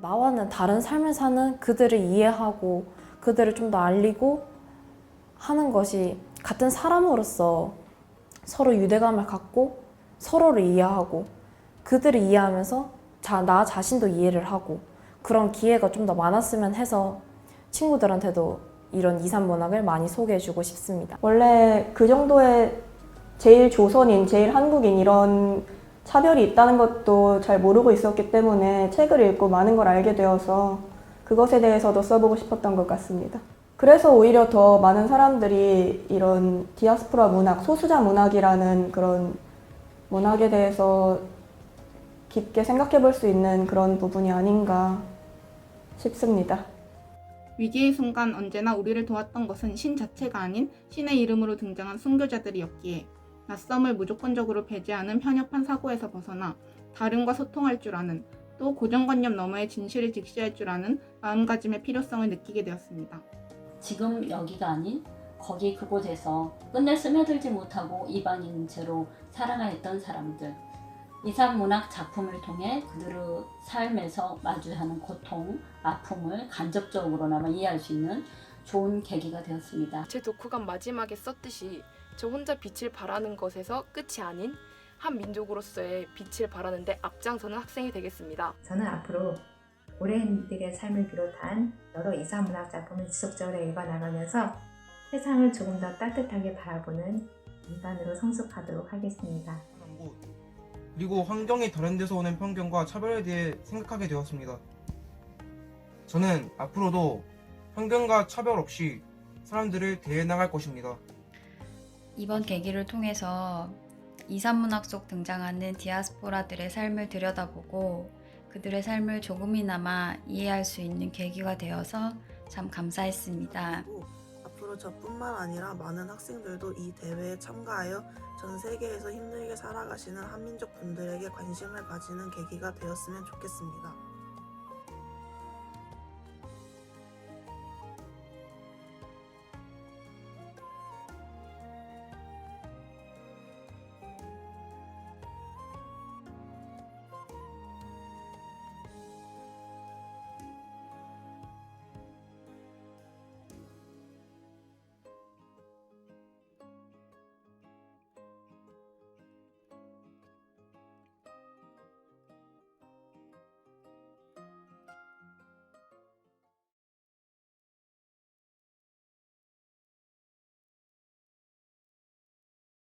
나와는 다른 삶을 사는 그들을 이해하고 그들을 좀 더 알리고 하는 것이 같은 사람으로서 서로 유대감을 갖고 서로를 이해하고 그들을 이해하면서 자, 나 자신도 이해를 하고 그런 기회가 좀 더 많았으면 해서 친구들한테도 이런 이산 문학을 많이 소개해주고 싶습니다. 원래 그 정도의 제일 조선인, 제일 한국인 이런 차별이 있다는 것도 잘 모르고 있었기 때문에 책을 읽고 많은 걸 알게 되어서 그것에 대해서도 써보고 싶었던 것 같습니다. 그래서 오히려 더 많은 사람들이 이런 디아스포라 문학, 소수자 문학이라는 그런 문학에 대해서 깊게 생각해 볼 수 있는 그런 부분이 아닌가 싶습니다. 위기의 순간 언제나 우리를 도왔던 것은 신 자체가 아닌 신의 이름으로 등장한 순교자들이었기에 낯섦을 무조건적으로 배제하는 편협한 사고에서 벗어나 다름과 소통할 줄 아는 또 고정관념 너머의 진실을 직시할 줄 아는 마음가짐의 필요성을 느끼게 되었습니다. 지금 여기가 아닌 거기 그곳에서 끝내 스며들지 못하고 이방인 채로 살아가했던 사람들 이산 문학 작품을 통해 그들의 삶에서 마주하는 고통, 아픔을 간접적으로나마 이해할 수 있는 좋은 계기가 되었습니다. 제 독후감 마지막에 썼듯이 저 혼자 빛을 발하는 것에서 끝이 아닌 한 민족으로서의 빛을 발하는데 앞장서는 학생이 되겠습니다. 저는 앞으로 고래인들의 삶을 비롯한 여러 이사 문학 작품을 지속적으로 읽어나가면서 세상을 조금 더 따뜻하게 바라보는 인간으로 성숙하도록 하겠습니다. 그리고 환경이 다른 데서 오는 편견과 차별에 대해 생각하게 되었습니다. 저는 앞으로도 편견과 차별 없이 사람들을 대해 나갈 것입니다. 이번 계기를 통해서 이산문학 속 등장하는 디아스포라들의 삶을 들여다보고 그들의 삶을 조금이나마 이해할 수 있는 계기가 되어서 참 감사했습니다. 앞으로 저뿐만 아니라 많은 학생들도 이 대회에 참가하여 전 세계에서 힘들게 살아가시는 한민족 분들에게 관심을 가지는 계기가 되었으면 좋겠습니다.